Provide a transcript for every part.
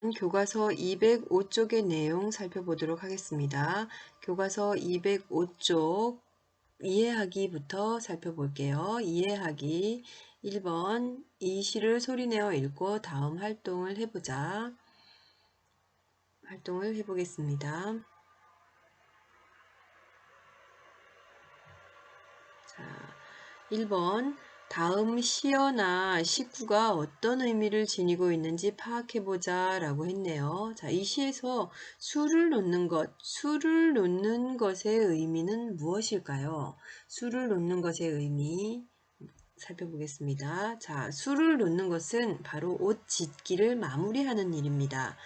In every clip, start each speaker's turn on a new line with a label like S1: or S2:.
S1: 교과서 205쪽의 내용 살펴보도록 하겠습니다. 교과서 205쪽 이해하기부터 살펴볼게요. 이해하기 1번 이 시를 소리내어 읽고 다음 활동을 해보자. 활동을 해보겠습니다. 자, 1번 다음 시어나 식구가 어떤 의미를 지니고 있는지 파악해보자 라고 했네요. 자, 이 시에서 수를 놓는 것, 수를 놓는 것의 의미는 무엇일까요? 수를 놓는 것의 의미 살펴보겠습니다. 자, 수를 놓는 것은 바로 옷 짓기를 마무리하는 일입니다.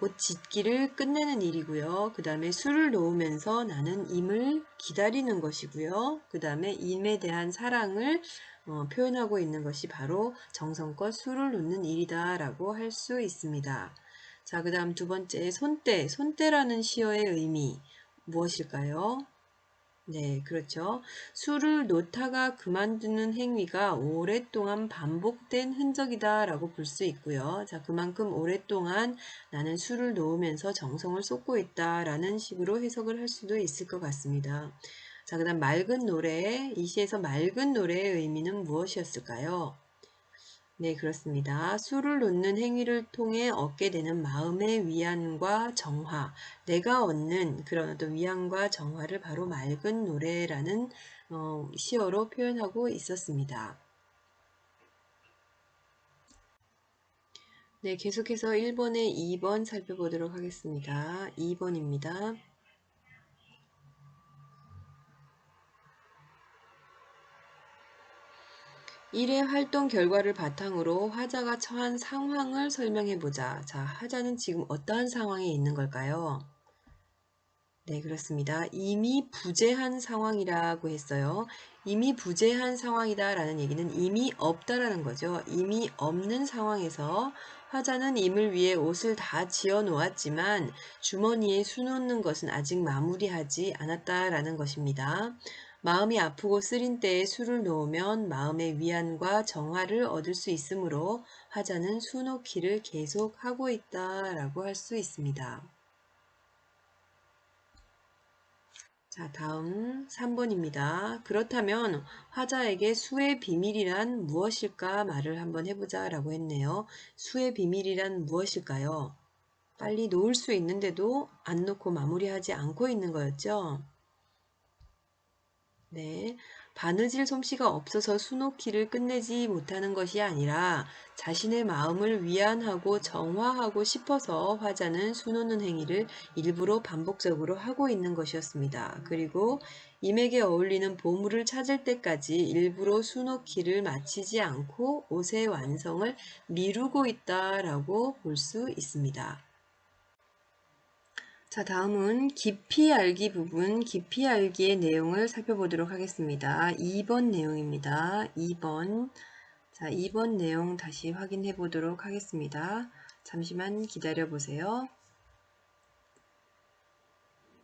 S1: 옷 짓기를 끝내는 일이고요. 그 다음에 술을 놓으면서 나는 임을 기다리는 것이고요. 그 다음에 임에 대한 사랑을 어, 표현하고 있는 것이 바로 정성껏 술을 놓는 일이다 라고 할 수 있습니다. 자, 그 다음 두 번째 손때, 손때라는 시어의 의미 무엇일까요? 네, 그렇죠. 술을 놓다가 그만두는 행위가 오랫동안 반복된 흔적이다 라고 볼 수 있고요. 자, 그만큼 오랫동안 나는 술을 놓으면서 정성을 쏟고 있다 라는 식으로 해석을 할 수도 있을 것 같습니다. 자, 그 다음 맑은 노래, 이 시에서 맑은 노래의 의미는 무엇이었을까요? 네, 그렇습니다. 술을 놓는 행위를 통해 얻게 되는 마음의 위안과 정화, 내가 얻는 그런 어떤 위안과 정화를 바로 맑은 노래라는 어, 시어로 표현하고 있었습니다. 네, 계속해서 1번에 2번 살펴보도록 하겠습니다. 2번입니다. 일의 활동 결과를 바탕으로 화자가 처한 상황을 설명해 보자. 자, 화자는 지금 어떠한 상황에 있는 걸까요? 네, 그렇습니다. 이미 부재한 상황이라고 했어요. 이미 부재한 상황이다 라는 얘기는 이미 없다라는 거죠. 이미 없는 상황에서 화자는 임을 위해 옷을 다 지어 놓았지만 주머니에 수놓는 것은 아직 마무리하지 않았다라는 것입니다. 마음이 아프고 쓰린 때에 술을 놓으면 마음의 위안과 정화를 얻을 수 있으므로 화자는 수놓기를 계속 하고 있다라고 할 수 있습니다. 자, 다음 3번입니다. 그렇다면 화자에게 수의 비밀이란 무엇일까 말을 한번 해보자 라고 했네요. 수의 비밀이란 무엇일까요? 빨리 놓을 수 있는데도 안 놓고 마무리하지 않고 있는 거였죠. 네. 바느질 솜씨가 없어서 수놓기를 끝내지 못하는 것이 아니라 자신의 마음을 위안하고 정화하고 싶어서 화자는 수놓는 행위를 일부러 반복적으로 하고 있는 것이었습니다. 그리고 임에게 어울리는 보물을 찾을 때까지 일부러 수놓기를 마치지 않고 옷의 완성을 미루고 있다라고 볼 수 있습니다. 자, 다음은 깊이 알기 부분, 깊이 알기의 내용을 살펴보도록 하겠습니다. 2번 내용입니다. 2번. 자, 2번 내용 다시 확인해 보도록 하겠습니다. 잠시만 기다려 보세요.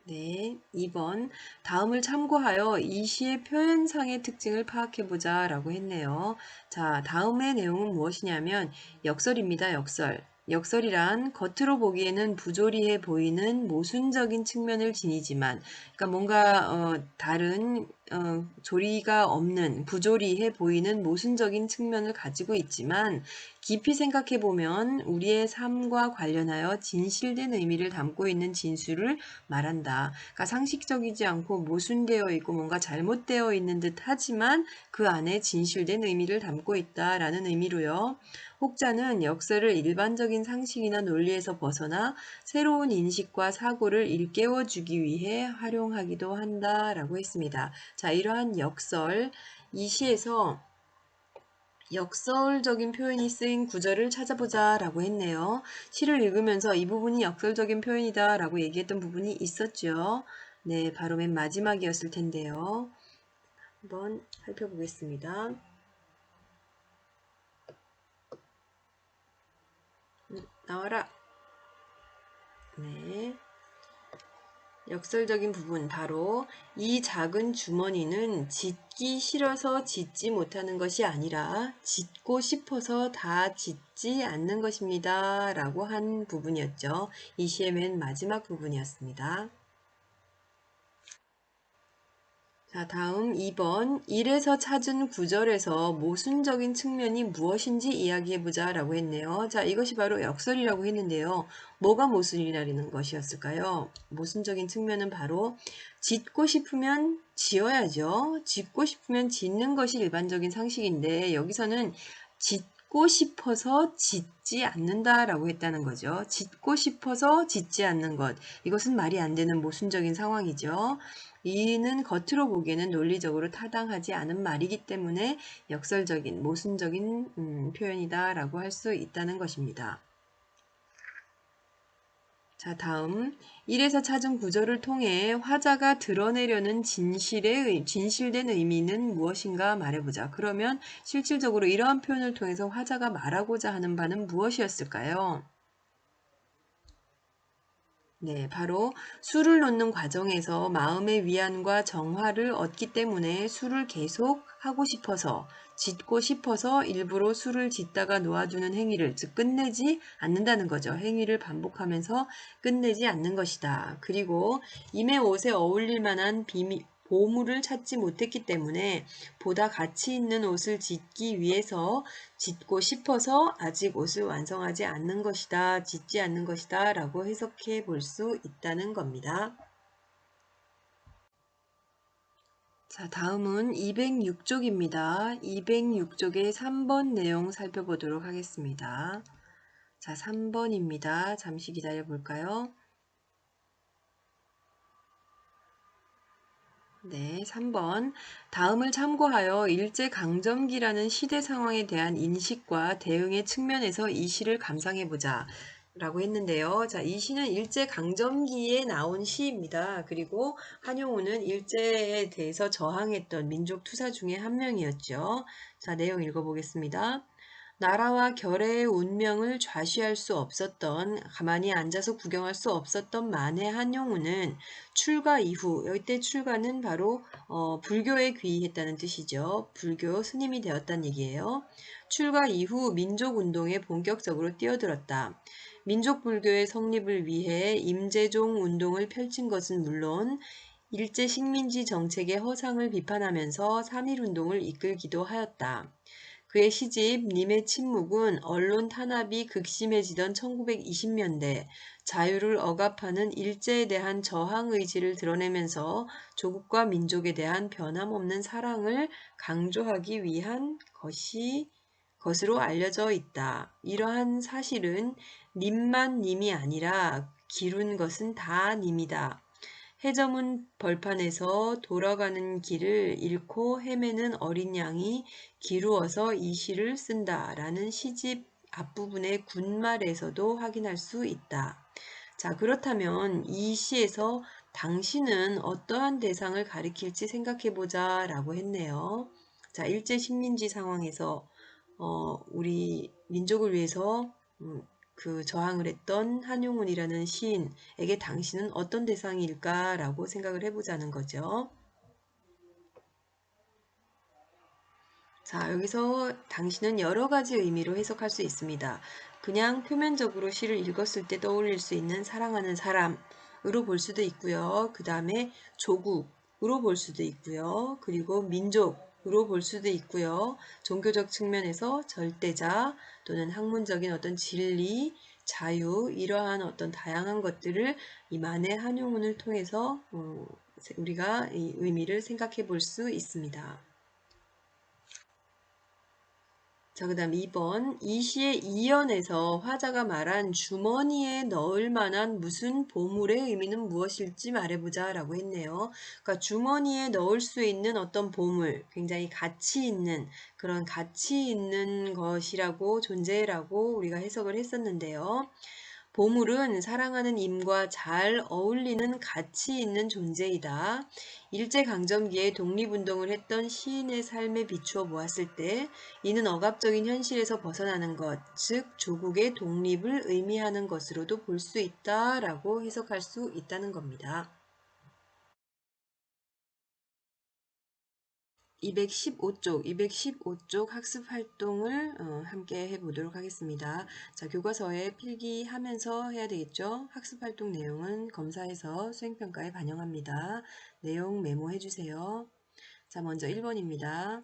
S1: 네, 2번. 다음을 참고하여 이 시의 표현상의 특징을 파악해보자 라고 했네요. 자, 다음의 내용은 무엇이냐면 역설입니다. 역설. 역설이란 겉으로 보기에는 부조리해 보이는 모순적인 측면을 지니지만, 그러니까 뭔가 어, 다른 어, 조리가 없는 부조리해 보이는 모순적인 측면을 가지고 있지만 깊이 생각해 보면 우리의 삶과 관련하여 진실된 의미를 담고 있는 진술을 말한다. 그러니까 상식적이지 않고 모순되어 있고 뭔가 잘못되어 있는 듯 하지만 그 안에 진실된 의미를 담고 있다라는 의미로요. 혹자는 역설을 일반적인 상식이나 논리에서 벗어나 새로운 인식과 사고를 일깨워 주기 위해 활용하기도 한다라고 했습니다. 자, 이러한 역설 이 시에서 역설적인 표현이 쓰인 구절을 찾아보자 라고 했네요. 시를 읽으면서 이 부분이 역설적인 표현이다 라고 얘기했던 부분이 있었죠. 네, 바로 맨 마지막이었을 텐데요. 한번 살펴보겠습니다. 나와라. 네. 역설적인 부분 바로 이 작은 주머니는 짓기 싫어서 짓지 못하는 것이 아니라 짓고 싶어서 다 짓지 않는 것입니다. 라고 한 부분이었죠. 이 시의 맨 마지막 부분이었습니다. 자, 다음 2번. 1에서 찾은 구절에서 모순적인 측면이 무엇인지 이야기해보자 라고 했네요. 자, 이것이 바로 역설이라고 했는데요. 뭐가 모순이라는 것이었을까요? 모순적인 측면은 바로 짓고 싶으면 지어야죠. 짓고 싶으면 짓는 것이 일반적인 상식인데 여기서는 짓 고 싶어서 짓지 않는다라고 했다는 거죠. 짓고 싶어서 짓지 않는 것. 이것은 말이 안 되는 모순적인 상황이죠. 이는 겉으로 보기에는 논리적으로 타당하지 않은 말이기 때문에 역설적인, 모순적인 음, 표현이다라고 할 수 있다는 것입니다. 자, 다음 1에서 찾은 구절을 통해 화자가 드러내려는 진실의 진실된 의미는 무엇인가 말해보자. 그러면 실질적으로 이러한 표현을 통해서 화자가 말하고자 하는 바는 무엇이었을까요? 네, 바로 술을 놓는 과정에서 마음의 위안과 정화를 얻기 때문에 술을 계속 하고 싶어서 짓고 싶어서 일부러 술을 짓다가 놓아두는 행위를 즉 끝내지 않는다는 거죠. 행위를 반복하면서 끝내지 않는 것이다. 그리고 임의 옷에 어울릴 만한 비밀, 보물을 찾지 못했기 때문에 보다 가치 있는 옷을 짓기 위해서 짓고 싶어서 아직 옷을 완성하지 않는 것이다, 짓지 않는 것이다 라고 해석해 볼 수 있다는 겁니다. 자, 다음은 206쪽입니다. 206쪽의 3번 내용 살펴보도록 하겠습니다. 자, 3번입니다. 잠시 기다려 볼까요? 네, 3번. 다음을 참고하여 일제강점기라는 시대 상황에 대한 인식과 대응의 측면에서 이 시를 감상해보자. 라고 했는데요. 자, 이 시는 일제강점기에 나온 시입니다. 그리고 한용우는 일제에 대해서 저항했던 민족 투사 중에 한 명이었죠. 자, 내용 읽어보겠습니다. 나라와 결의의 운명을 좌시할 수 없었던 가만히 앉아서 구경할 수 없었던 만해 한용우는 출가 이후 이때 출가는 바로 어, 불교에 귀의했다는 뜻이죠. 불교 스님이 되었다는 얘기예요. 출가 이후 민족운동에 본격적으로 뛰어들었다. 민족불교의 성립을 위해 임재종 운동을 펼친 것은 물론 일제 식민지 정책의 허상을 비판하면서 3.1운동을 이끌기도 하였다. 그의 시집 님의 침묵은 언론 탄압이 극심해지던 1920년대 자유를 억압하는 일제에 대한 저항 의지를 드러내면서 조국과 민족에 대한 변함없는 사랑을 강조하기 위한 것이 것으로 알려져 있다. 이러한 사실은 님만 님이 아니라 기룬 것은 다 님이다. 해저문 벌판에서 돌아가는 길을 잃고 헤매는 어린 양이 기루어서 이 시를 쓴다 라는 시집 앞부분의 군말에서도 확인할 수 있다. 자, 그렇다면 이 시에서 당신은 어떠한 대상을 가리킬지 생각해보자 라고 했네요. 자, 일제 식민지 상황에서 어, 우리 민족을 위해서 음, 그 저항을 했던 한용운이라는 시인에게 당신은 어떤 대상일까라고 생각을 해보자는 거죠. 자, 여기서 당신은 여러 가지 의미로 해석할 수 있습니다. 그냥 표면적으로 시를 읽었을 때 떠올릴 수 있는 사랑하는 사람으로 볼 수도 있고요. 그 다음에 조국으로 볼 수도 있고요. 그리고 민족 으로 볼 수도 있고요. 종교적 측면에서 절대자 또는 학문적인 어떤 진리, 자유 이러한 어떤 다양한 것들을 이 만의 한용운을 통해서 어, 우리가 이 의미를 생각해 볼 수 있습니다. 자, 그 다음 2번. 이 시의 이연에서 화자가 말한 주머니에 넣을 만한 무슨 보물의 의미는 무엇일지 말해보자 라고 했네요. 그러니까 주머니에 넣을 수 있는 어떤 보물, 굉장히 가치 있는 그런 가치 있는 것이라고 존재라고 우리가 해석을 했었는데요. 보물은 사랑하는 임과 잘 어울리는 가치 있는 존재이다. 일제강점기에 독립운동을 했던 시인의 삶에 비추어 보았을 때 이는 억압적인 현실에서 벗어나는 것, 즉 조국의 독립을 의미하는 것으로도 볼 수 있다라고 해석할 수 있다는 겁니다. 215쪽, 215쪽 학습 활동을 어, 함께 해보도록 하겠습니다. 자, 교과서에 필기하면서 해야 되겠죠? 학습 활동 내용은 검사에서 수행평가에 반영합니다. 내용 메모해 주세요. 자, 먼저 1번입니다.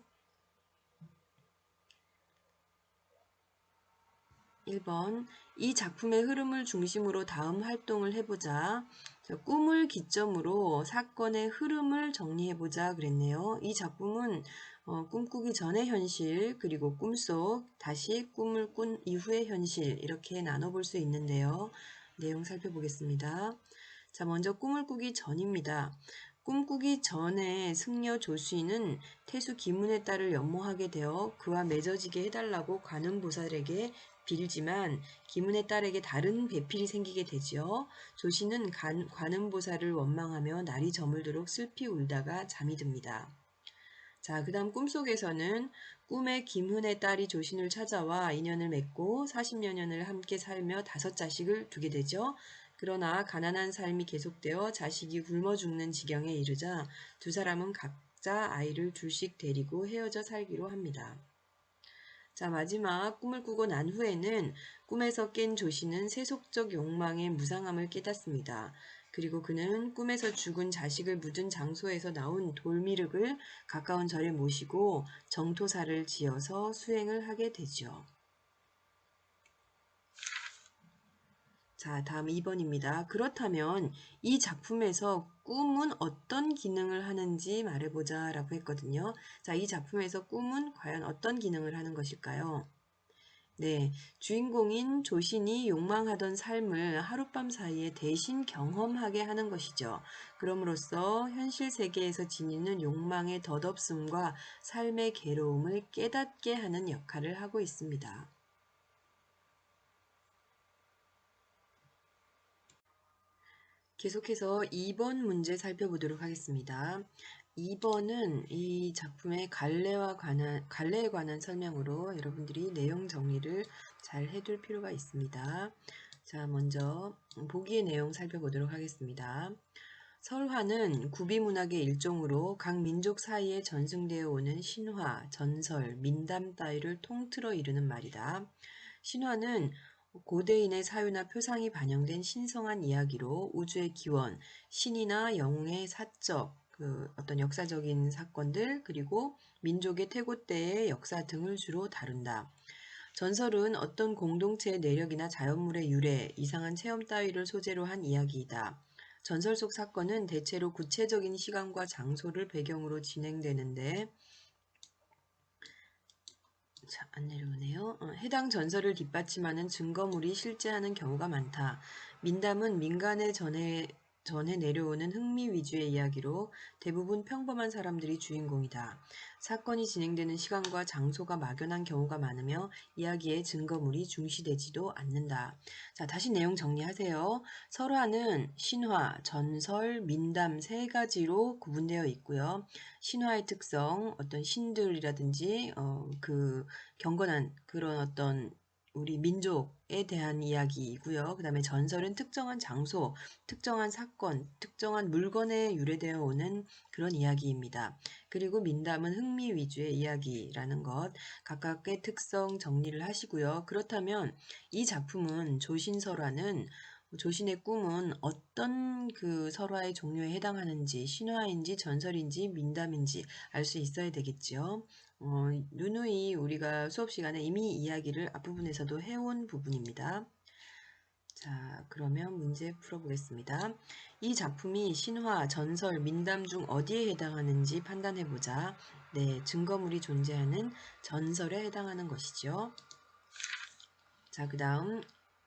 S1: 1번 이 작품의 흐름을 중심으로 다음 활동을 해보자. 자, 꿈을 기점으로 사건의 흐름을 정리해보자 그랬네요. 이 작품은 어, 꿈꾸기 전의 현실 그리고 꿈속 다시 꿈을 꾼 이후의 현실 이렇게 나눠볼 수 있는데요. 내용 살펴보겠습니다. 자 먼저 꿈을 꾸기 전입니다. 꿈꾸기 전에 승려 조수인은 태수 기문의 딸을 연모하게 되어 그와 맺어지게 해달라고 관음보살에게 빌지만 기문의 딸에게 다른 배필이 생기게 되지요. 조씨는 관, 관음보살을 원망하며 날이 저물도록 슬피 울다가 잠이 듭니다. 자, 그 다음 꿈속에서는 꿈에 김훈의 딸이 조신을 찾아와 인연을 맺고 40여 년을 함께 살며 다섯 자식을 두게 되죠. 그러나 가난한 삶이 계속되어 자식이 굶어 죽는 지경에 이르자 두 사람은 각자 아이를 둘씩 데리고 헤어져 살기로 합니다. 자, 마지막 꿈을 꾸고 난 후에는 꿈에서 깬 조씨는 세속적 욕망의 무상함을 깨닫습니다. 그리고 그는 꿈에서 죽은 자식을 묻은 장소에서 나온 돌미륵을 가까운 절에 모시고 정토사를 지어서 수행을 하게 되죠. 자, 다음 2번입니다. 그렇다면 이 작품에서 꿈은 어떤 기능을 하는지 말해보자 라고 했거든요. 자, 이 작품에서 꿈은 과연 어떤 기능을 하는 것일까요? 네, 주인공인 조신이 욕망하던 삶을 하룻밤 사이에 대신 경험하게 하는 것이죠. 그럼으로써 현실 세계에서 지니는 욕망의 덧없음과 삶의 괴로움을 깨닫게 하는 역할을 하고 있습니다. 계속해서 2번 문제 살펴보도록 하겠습니다. 2번은 이 작품의 갈래와 관한, 갈래에 관한 설명으로 여러분들이 내용 정리를 잘 해둘 필요가 있습니다. 자, 먼저 보기의 내용 살펴보도록 하겠습니다. 설화는 구비문학의 일종으로 각 민족 사이에 전승되어 오는 신화, 전설, 민담 따위를 통틀어 이르는 말이다. 신화는 고대인의 사유나 표상이 반영된 신성한 이야기로 우주의 기원, 신이나 영웅의 사적, 그 어떤 역사적인 사건들, 그리고 민족의 태고 때의 역사 등을 주로 다룬다. 전설은 어떤 공동체의 내력이나 자연물의 유래, 이상한 체험 따위를 소재로 한 이야기이다. 전설 속 사건은 대체로 구체적인 시간과 장소를 배경으로 진행되는데 자, 안 내려오네요. 어, 해당 전설을 뒷받침하는 증거물이 실제하는 경우가 많다. 민담은 민간의 전에 전해 내려오는 흥미 위주의 이야기로 대부분 평범한 사람들이 주인공이다. 사건이 진행되는 시간과 장소가 막연한 경우가 많으며 이야기의 증거물이 중시되지도 않는다. 자, 다시 내용 정리하세요. 설화는 신화, 전설, 민담 세 가지로 구분되어 있고요. 신화의 특성, 어떤 신들이라든지 어, 그 경건한 그런 어떤 우리 민족에 대한 이야기이고요. 그 다음에 전설은 특정한 장소, 특정한 사건, 특정한 물건에 유래되어 오는 그런 이야기입니다. 그리고 민담은 흥미 위주의 이야기라는 것, 각각의 특성 정리를 하시고요. 그렇다면 이 작품은 조신설화는 조신의 꿈은 어떤 그 설화의 종류에 해당하는지 신화인지 전설인지 민담인지 알 수 있어야 되겠죠. 어, 누누이 우리가 수업 시간에 이미 이야기를 앞부분에서도 해온 부분입니다. 자, 그러면 문제 풀어보겠습니다. 이 작품이 신화, 전설, 민담 중 어디에 해당하는지 판단해보자. 네, 증거물이 존재하는 전설에 해당하는 것이죠. 자, 그 다음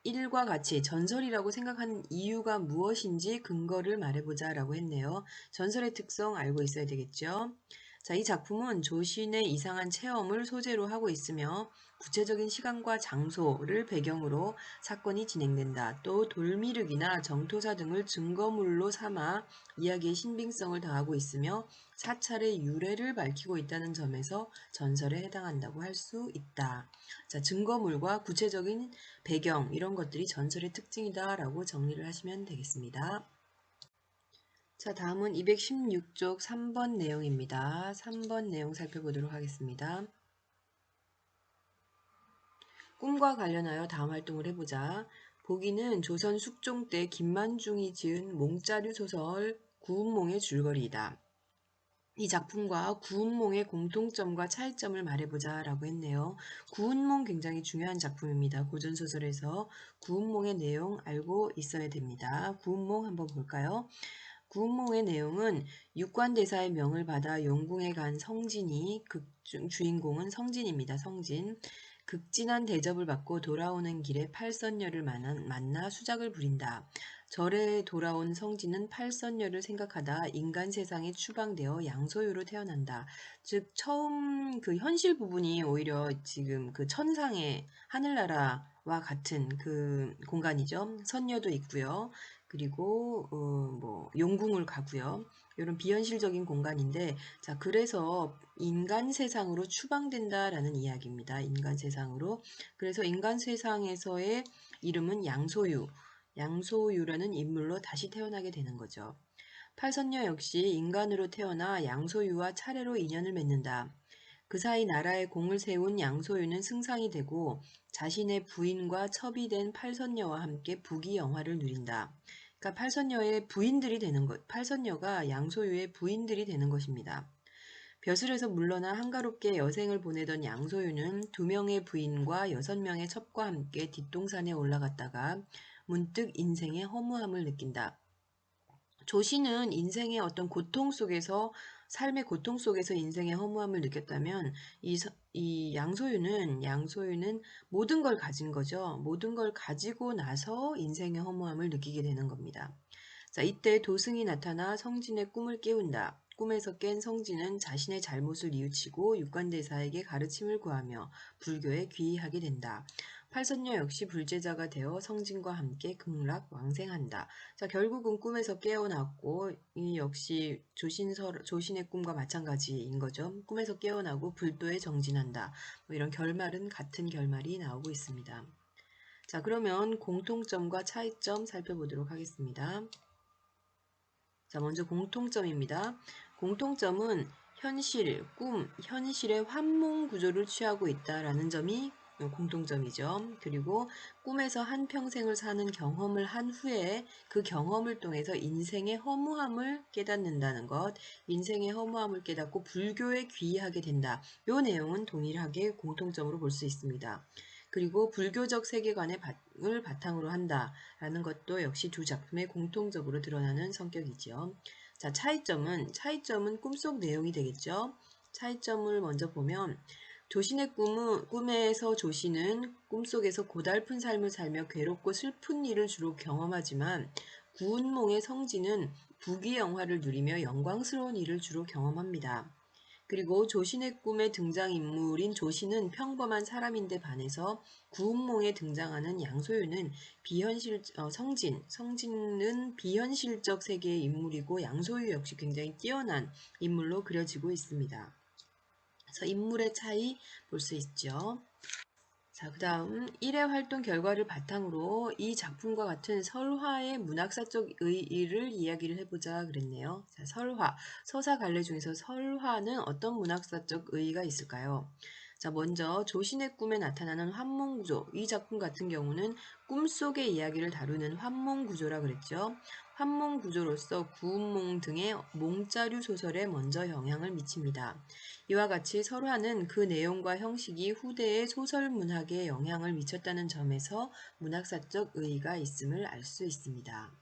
S1: 1과 같이 전설이라고 생각하는 이유가 무엇인지 근거를 말해보자 라고 했네요. 전설의 특성 알고 있어야 되겠죠. 자, 이 작품은 조신의 이상한 체험을 소재로 하고 있으며 구체적인 시간과 장소를 배경으로 사건이 진행된다. 또 돌미륵이나 정토사 등을 증거물로 삼아 이야기의 신빙성을 더하고 있으며 사찰의 유래를 밝히고 있다는 점에서 전설에 해당한다고 할 수 있다. 자, 증거물과 구체적인 배경 이런 것들이 전설의 특징이다라고 정리를 하시면 되겠습니다. 자, 다음은 216쪽 3번 내용입니다. 3번 내용 살펴보도록 하겠습니다. 꿈과 관련하여 다음 활동을 해보자. 보기는 조선 숙종 때 김만중이 지은 몽자류 소설 구운몽의 줄거리이다. 이 작품과 구운몽의 공통점과 차이점을 말해보자 라고 했네요. 구운몽 굉장히 중요한 작품입니다. 고전소설에서 구운몽의 내용 알고 있어야 됩니다. 구운몽 한번 볼까요? 구운몽의 내용은 육관대사의 명을 받아 용궁에 간 성진이 극 주인공은 성진입니다. 성진. 극진한 대접을 받고 돌아오는 길에 팔선녀를 만나 수작을 부린다. 절에 돌아온 성진은 팔선녀를 생각하다 인간 세상에 추방되어 양소유로 태어난다. 즉 처음 그 현실 부분이 오히려 지금 그 천상의 하늘나라와 같은 그 공간이죠. 선녀도 있고요. 그리고 어, 뭐 용궁을 가고요. 이런 비현실적인 공간인데 자 그래서 인간 세상으로 추방된다라는 이야기입니다. 인간 세상으로 그래서 인간 세상에서의 이름은 양소유 양소유라는 인물로 다시 태어나게 되는 거죠. 팔선녀 역시 인간으로 태어나 양소유와 차례로 인연을 맺는다. 그 사이 나라에 공을 세운 양소유는 승상이 되고 자신의 부인과 첩이 된 팔선녀와 함께 부귀영화를 누린다. 그러니까 팔선녀의 부인들이 되는 것, 팔선녀가 양소유의 부인들이 되는 것입니다. 벼슬에서 물러나 한가롭게 여생을 보내던 양소유는 두 명의 부인과 여섯 명의 첩과 함께 뒷동산에 올라갔다가 문득 인생의 허무함을 느낀다. 조씨는 인생의 어떤 고통 속에서 삶의 고통 속에서 인생의 허무함을 느꼈다면 이, 이 양소유는 양소유는 모든 걸 가진 거죠. 모든 걸 가지고 나서 인생의 허무함을 느끼게 되는 겁니다. 자, 이때 도승이 나타나 성진의 꿈을 깨운다. 꿈에서 깬 성진은 자신의 잘못을 뉘우치고 육관대사에게 가르침을 구하며 불교에 귀의하게 된다. 팔선녀 역시 불제자가 되어 성진과 함께 극락 왕생한다. 자, 결국은 꿈에서 깨어났고 이 역시 조신설, 조신의 꿈과 마찬가지인 거죠. 꿈에서 깨어나고 불도에 정진한다. 뭐 이런 결말은 같은 결말이 나오고 있습니다. 자, 그러면 공통점과 차이점 살펴보도록 하겠습니다. 자, 먼저 공통점입니다. 공통점은 현실, 꿈, 현실의 환몽 구조를 취하고 있다라는 점이 공통점이죠. 그리고 꿈에서 한 평생을 사는 경험을 한 후에 그 경험을 통해서 인생의 허무함을 깨닫는다는 것, 인생의 허무함을 깨닫고 불교에 귀의하게 된다. 이 내용은 동일하게 공통점으로 볼 수 있습니다. 그리고 불교적 세계관을 바탕으로 한다라는 것도 역시 두 작품의 공통적으로 드러나는 성격이죠. 자, 차이점은 차이점은 꿈속 내용이 되겠죠. 차이점을 먼저 보면 조신의 꿈은, 꿈에서 조신은 꿈속에서 고달픈 삶을 살며 괴롭고 슬픈 일을 주로 경험하지만 구운몽의 성진은 부귀 영화를 누리며 영광스러운 일을 주로 경험합니다. 그리고 조신의 꿈의 등장인물인 조신은 평범한 사람인데 반해서 구운몽에 등장하는 양소유는 비현실 어, 성진, 성진은 비현실적 세계의 인물이고 양소유 역시 굉장히 뛰어난 인물로 그려지고 있습니다. 그래서 인물의 차이 볼 수 있죠. 자, 그 다음 1회 활동 결과를 바탕으로 이 작품과 같은 설화의 문학사적 의의를 이야기를 해보자 그랬네요. 자, 설화. 서사 갈래 중에서 설화는 어떤 문학사적 의의가 있을까요? 자, 먼저 조신의 꿈에 나타나는 환몽구조. 이 작품 같은 경우는 꿈속의 이야기를 다루는 환몽구조라 그랬죠. 환몽구조로서 구운몽 등의 몽자류 소설에 먼저 영향을 미칩니다. 이와 같이 설화는 그 내용과 형식이 후대의 소설 문학에 영향을 미쳤다는 점에서 문학사적 의의가 있음을 알 수 있습니다.